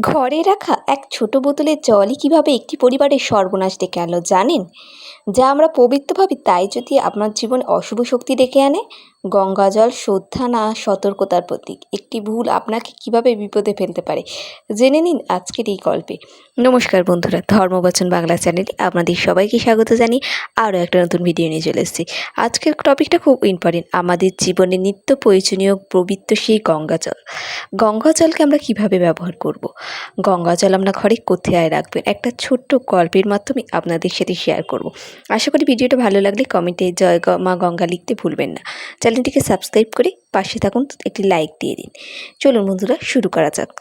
ঘরে রাখা এক ছোট বোতলের জলই কীভাবে একটি পরিবারের সর্বনাশ ডেকে আনলো জানেন? যা আমরা পবিত্র ভাবি তাই যদি আপনার জীবনে অশুভ শক্তি ডেকে আনে, গঙ্গা জল, শ্রদ্ধা না, সতর্কতার প্রতীক, একটি ভুল আপনাকে কীভাবে বিপদে ফেলতে পারে? জেনে নিন আজকের এই গল্পে। নমস্কার বন্ধুরা, ধর্মবচন বাংলা চ্যানেলে আপনাদের সবাইকে স্বাগত জানি আরও একটা নতুন ভিডিও নিয়ে চলে এসেছি। আজকের টপিকটা খুব ইম্পর্টেন্ট আমাদের জীবনে নিত্য প্রয়োজনীয় পবিত্র সেই গঙ্গা জল। গঙ্গা জলকে আমরা কীভাবে ব্যবহার করব। গঙ্গা জল আমরা ঘরে কোথায় রাখবেন? একটা ছোট্ট গল্পের মাধ্যমে আপনাদের সাথে শেয়ার করব। আশা করি ভিডিওটা ভালো লাগলে কমেন্টে জয় মা গঙ্গা লিখতে ভুলবেন না। চ্যানেলটিকে সাবস্ক্রাইব করে পাশে থাকুন, একটি লাইক দিয়ে দিন। চলুন বন্ধুরা, শুরু করা যাক।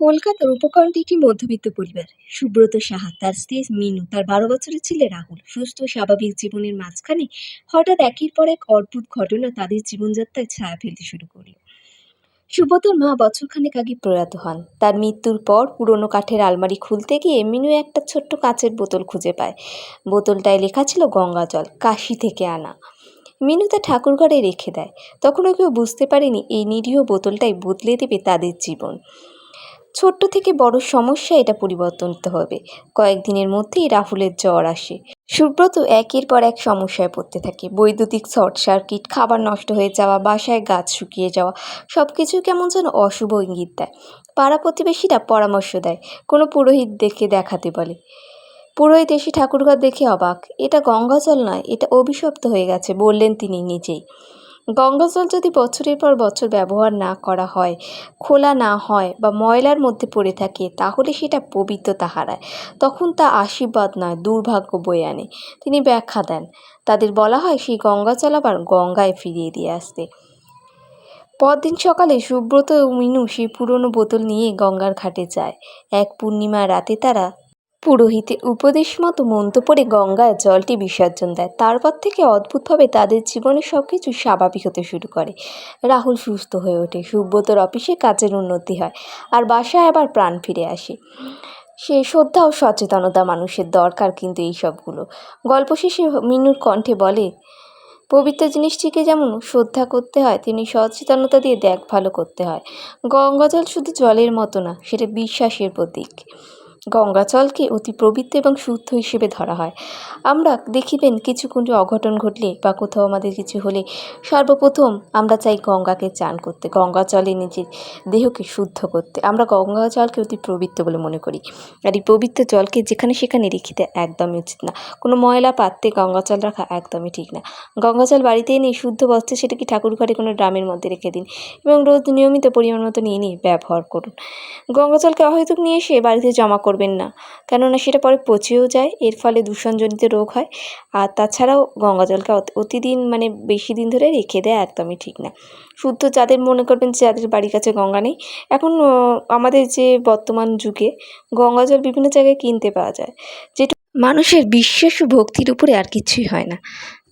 কলকাতার উপকণ্ঠে একটি মধ্যবিত্ত পরিবার। সুব্রত সাহা, তার স্ত্রী মিনু, তার বারো বছরের ছেলে রাহুল। সুস্থ, স্বাভাবিক জীবনের মাঝখানে হঠাৎ একের পর এক অদ্ভুত ঘটনা তাদের জীবনযাত্রায় ছায়া ফেলতে শুরু করল। সুব্রতর মা বছরখানেক আগে প্রয়াত হন। তার মৃত্যুর পর পুরনো কাঠের আলমারি খুলতে গিয়ে মিনু একটা ছোট্ট কাচের বোতল খুঁজে পায়। বোতলটায় লেখা ছিল গঙ্গা জল, কাশি থেকে আনা। মিনু তা ঠাকুরঘরে রেখে দেয়। তখনও কেউ বুঝতে পারেনি এই নিরীহ বোতলটাই বদলে দেবে তাদের জীবন। ছোট্ট থেকে বড় সমস্যা এটা পরিবর্তন হবে। কয়েকদিনের মধ্যেই রাহুলের জ্বর আসে। সুব্রত একের পর এক সমস্যায় পড়তে থাকে। বৈদ্যুতিক শর্ট সার্কিট, খাবার নষ্ট হয়ে যাওয়া, বাসায় গাছ শুকিয়ে যাওয়া সব কিছু কেমন যেন অশুভ ইঙ্গিত দেয়। পাড়া প্রতিবেশীরা পরামর্শ দেয়, কোনো পুরোহিত দেখে দেখাতে বলে। পুরোহিত এসে ঠাকুরঘর দেখে অবাক, এটা গঙ্গা জল নয়, এটা অভিশপ্ত হয়ে গেছে, বললেন তিনি নিজেই। গঙ্গা জল যদি বছরের পর বছর ব্যবহার না করা হয়, খোলা না হয় বা ময়লার মধ্যে পড়ে থাকে, তাহলে সেটা পবিত্রতা হারায়। তখন তা আশীর্বাদ নয়, দুর্ভাগ্য বয়ে আনে। তিনি ব্যাখ্যা দেন, তাদের বলা হয় সেই গঙ্গা জল আবার গঙ্গায় ফিরিয়ে দিয়ে আসতে। পরদিন সকালে সুব্রত ও মিনু সেই পুরনো বোতল নিয়ে গঙ্গার ঘাটে যায়। এক পূর্ণিমা রাতে তারা পুরোহিতের উপদেশ মতো মন্ত্র পড়ে গঙ্গায় জলটি বিসর্জন দেয়। তারপর থেকে অদ্ভুতভাবে তাদের জীবনে সব কিছু স্বাভাবিক হতে শুরু করে। রাহুল সুস্থ হয়ে ওঠে, সুব্রতর অফিসে কাজের উন্নতি হয় আর বাসায় আবার প্রাণ ফিরে আসে। সে শ্রদ্ধা ও সচেতনতা মানুষের দরকার কিন্তু এই সবগুলো। গল্প শেষে মিনুর কণ্ঠে বলে, পবিত্র জিনিসটিকে যেমন শ্রদ্ধা করতে হয়, তেমনি সচেতনতা দিয়ে দেখভালও করতে হয়। গঙ্গা জল শুধু জলের মতো না, সেটা বিশ্বাসের প্রতীক। গঙ্গা জলকে অতি পবিত্র এবং শুদ্ধ হিসেবে ধরা হয়। আমরা দেখিবেন কিছু কোনো অঘটন ঘটলে বা কোথাও আমাদের কিছু হলে সর্বপ্রথম আমরা চাই গঙ্গাকে চান করতে, গঙ্গা জলে নিজের দেহকে শুদ্ধ করতে। আমরা গঙ্গা জলকে অতি পবিত্র বলে মনে করি। আর এই পবিত্র জলকে যেখানে সেখানে রেখে দেওয়া একদমই উচিত না। কোনো ময়লা পাত্রে গঙ্গা জল রাখা একদমই ঠিক না। গঙ্গা জল বাড়িতে এনে শুদ্ধ বস্ত্রে সেটাকে ঠাকুর ঘরে কোনো ড্রামের মধ্যে রেখে দিন এবং রোজ নিয়মিত পরিমাণ মতো নিয়ে নিয়ে ব্যবহার করুন। গঙ্গা জলকে অহেতুক নিয়ে এসে বাড়িতে জমা করবেন না। কেননা সেটা পরে পচেও যায়, এর ফলে দূষণজনিত রোগ হয়। আর তাছাড়াও গঙ্গা জলকে অত- অতিদিন মানে বেশি দিন ধরে রেখে দেওয়া একদমই ঠিক না। শুদ্ধ যাদের মনে করবেন যে যাদের বাড়ির কাছে গঙ্গা নেই। এখন আমাদের যে বর্তমান যুগে গঙ্গা জল বিভিন্ন জায়গায় কিনতে পাওয়া যায়। যেটা মানুষের বিশ্বাস ও ভক্তির উপরে আর কিছুই হয় না।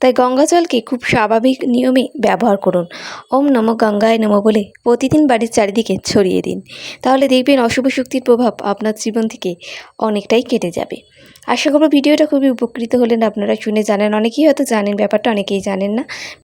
তাই গঙ্গা জলকে খুব স্বাভাবিক নিয়মে ব্যবহার করুন। ওম নম গঙ্গায় নম বলে প্রতিদিন বাড়ির চারিদিকে ছড়িয়ে দিন। তাহলে দেখবেন অশুভ শক্তির প্রভাব আপনার জীবন থেকে অনেকটাই কেটে যাবে। আশা করব ভিডিওটা খুবই উপকৃত হলেন। আপনারা শুনে জানেন, অনেকেই হয়তো জানেন, ব্যাপারটা অনেকেই জানেন না।